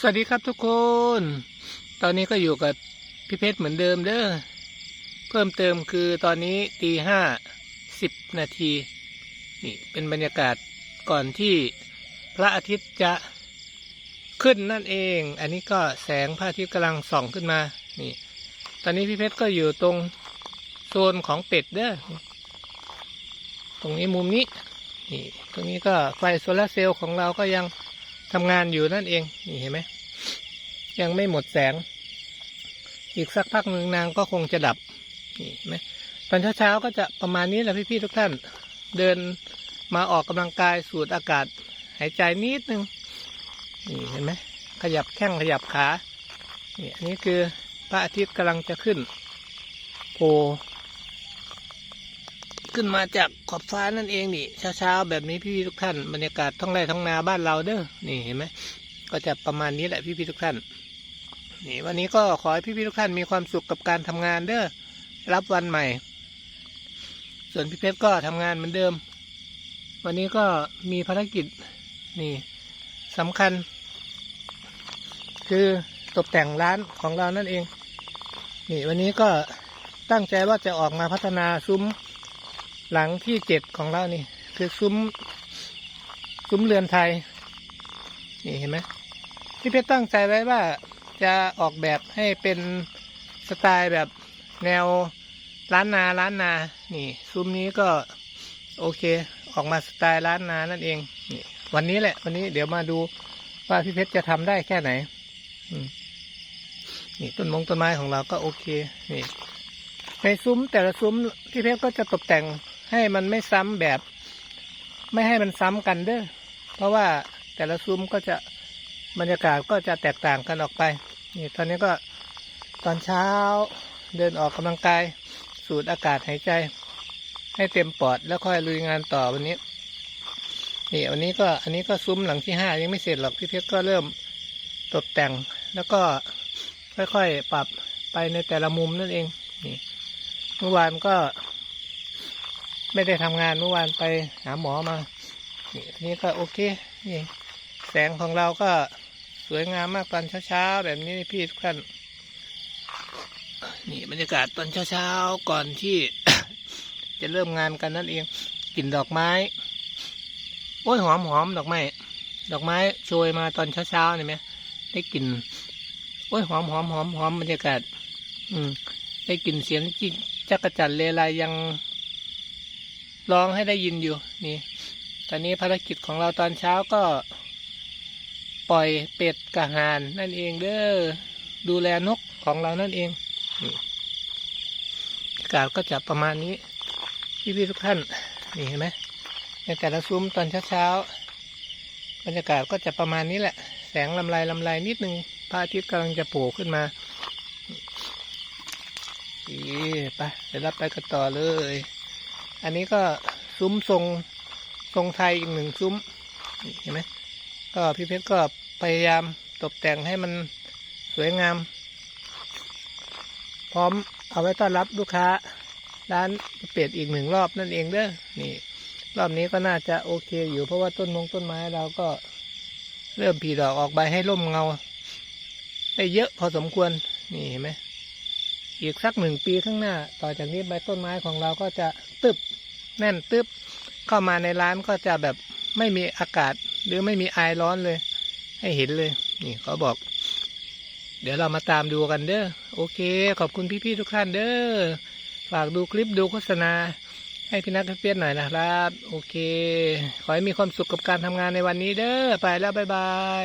สวัสดีครับทุกคน ตอนนี้ก็อยู่กับพี่เพชรเหมือนเดิมเด้อ เพิ่มเติมคือตอนนี้ตีห้าสิบนาทีนี่เป็นบรรยากาศก่อนที่พระอาทิตย์จะขึ้นนั่นเอง อันนี้ก็แสงพระอาทิตย์กำลังส่องขึ้นมา นี่ ตอนนี้พี่เพชรก็อยู่ตรงโซนของเป็ดเด้อ ตรงนี้มุมนี้ นี่ ตรงนี้ก็ไฟโซลาร์เซลล์ของเราก็ยัง ทำงานอยู่นั่นเอง นี่เห็นไหม ยังไม่หมดแสง อีกสักพักหนึ่งนางก็คงจะดับ นี่เห็นไหมตอนเช้าๆก็จะประมาณนี้แหละพี่ๆทุกท่าน เดินมาออกกำลังกายสูดอากาศ หายใจนิดนึง นี่เห็นไหม ขยับแข้งขยับขา นี่อันนี้คือพระอาทิตย์กำลังจะขึ้นโผ ขึ้นมาจากขอบฟ้านั่นเองนี่เช้าๆแบบนี้พี่ๆทุกท่านบรรยากาศท้องไร่ท้องนาบ้านเราเด้อนี่เห็นไหมก็จะประมาณนี้แหละพี่ๆทุกท่าน นี่วันนี้ก็ขอให้พี่ๆทุกท่านมีความสุขกับการทำงานเด้อรับวันใหม่ ส่วนพี่เพชรก็ทำงานเหมือนเดิม วันนี้ก็มีภารกิจนี่สำคัญ คือตกแต่งร้านของเรานั่นเอง นี่วันนี้ก็ตั้งใจว่าจะออกมาพัฒนาซุ้ม หลังที่เจ็ดของเรานี่ คือซุ้ม ซุ้มเรือนไทย นี่เห็นไหมพี่เพชรตั้งใจไว้ว่าจะออกแบบให้เป็นสไตล์แบบแนวร้านนาร้านนา นี่ ซุ้มนี้ก็โอเค ออกมาสไตล์ร้านนานั่นเองนี่วันนี้แหละ วันนี้เดี๋ยวมาดูว่าพี่เพชรจะทำได้แค่ไหนนี่ต้นมงต้นไม้ของเราก็โอเค นี่ในซุ้มแต่ละซุ้มพี่เพชรก็จะตกแต่ง ให้มันไม่ซ้ำแบบ ไม่ให้มันซ้ำกันเด้อเพราะว่าแต่ละซุ้มก็จะบรรยากาศก็จะแตกต่างกันออกไป นี่ตอนนี้ก็ตอนเช้าเดินออกกำลังกาย สูดอากาศหายใจ ให้เต็มปอดแล้วค่อยลุยงานต่อวันนี้นี่วันนี้ก็อันนี้ก็ซุ้มหลังที่ห้ายังไม่เสร็จหรอกพี่เพชรก็เริ่มตกแต่งแล้วก็ค่อยๆปรับไปในแต่ละมุมนั่นเองนี่เมื่อวานก็ ไม่ได้ทำงานเมื่อวานไปหาหมอมา นี่อันนี้ก็โอเค นี่ แสงของเราก็สวยงามมากตอนเช้าๆแบบนี้พี่ทุกท่าน นี่บรรยากาศตอนเช้าๆก่อนที่ จะเริ่มงานกันนั่นเองกลิ่นดอกไม้ โอ้ยหอมหอมดอกไม้ ดอกไม้โชยมาตอนเช้าๆเห็นไหมได้กลิ่น โอ้ยหอมหอมหอมหอมบรรยากาศ อืม ได้กลิ่นเสียงจิกจักระจันเลไลยัง ร้องให้ได้ยินอยู่ นี่ ตอนนี้ภารกิจของเราตอนเช้าก็ ปล่อยเป็ดกระหานนั่นเองเด้อดูแลนกของเรานั่นเองอากาศก็จะประมาณนี้พี่ๆทุกท่านนี่เห็นไหมในแต่ละซุ้มตอนเช้าๆบรรยากาศก็จะประมาณนี้แหละ แสงลำลายลำลายนิดนึงพระอาทิตย์กำลังจะโผล่ขึ้นมานี่ไปเดี๋ยวเราไปกันต่อเลย อันนี้ก็ซุ้มทรงทรงไทยอีกหนึ่งซุ้มเห็นไหมก็พี่เพชรก็พยายามตกแต่งให้มันสวยงาม พร้อมเอาไว้ต้อนรับลูกค้า ร้านเปลี่ยนอีกหนึ่งรอบนั่นเองเด้อนี่ รอบนี้ก็น่าจะโอเคอยู่เพราะว่าต้นมงต้นไม้เราก็เริ่มผีดอกออกใบให้ร่มเงา ได้เยอะพอสมควรนี่เห็นไหม อีกสักหนึ่งปีข้างหน้า ต่อจากนี้ใบต้นไม้ของเราก็จะตึบแน่นตึบเข้ามาในร้านก็จะแบบไม่มีอากาศหรือไม่มีไอร้อนเลย ให้เห็นเลย นี่เขาบอก เดี๋ยวเรามาตามดูกันเด้อโอเค ขอบคุณพี่ๆทุกท่านเด้อฝากดูคลิปดูโฆษณา ให้พี่นักเพียนหน่อยนะครับ โอเค ขอให้มีความสุขกับการทำงานในวันนี้เด้อไปแล้วบ๊ายบาย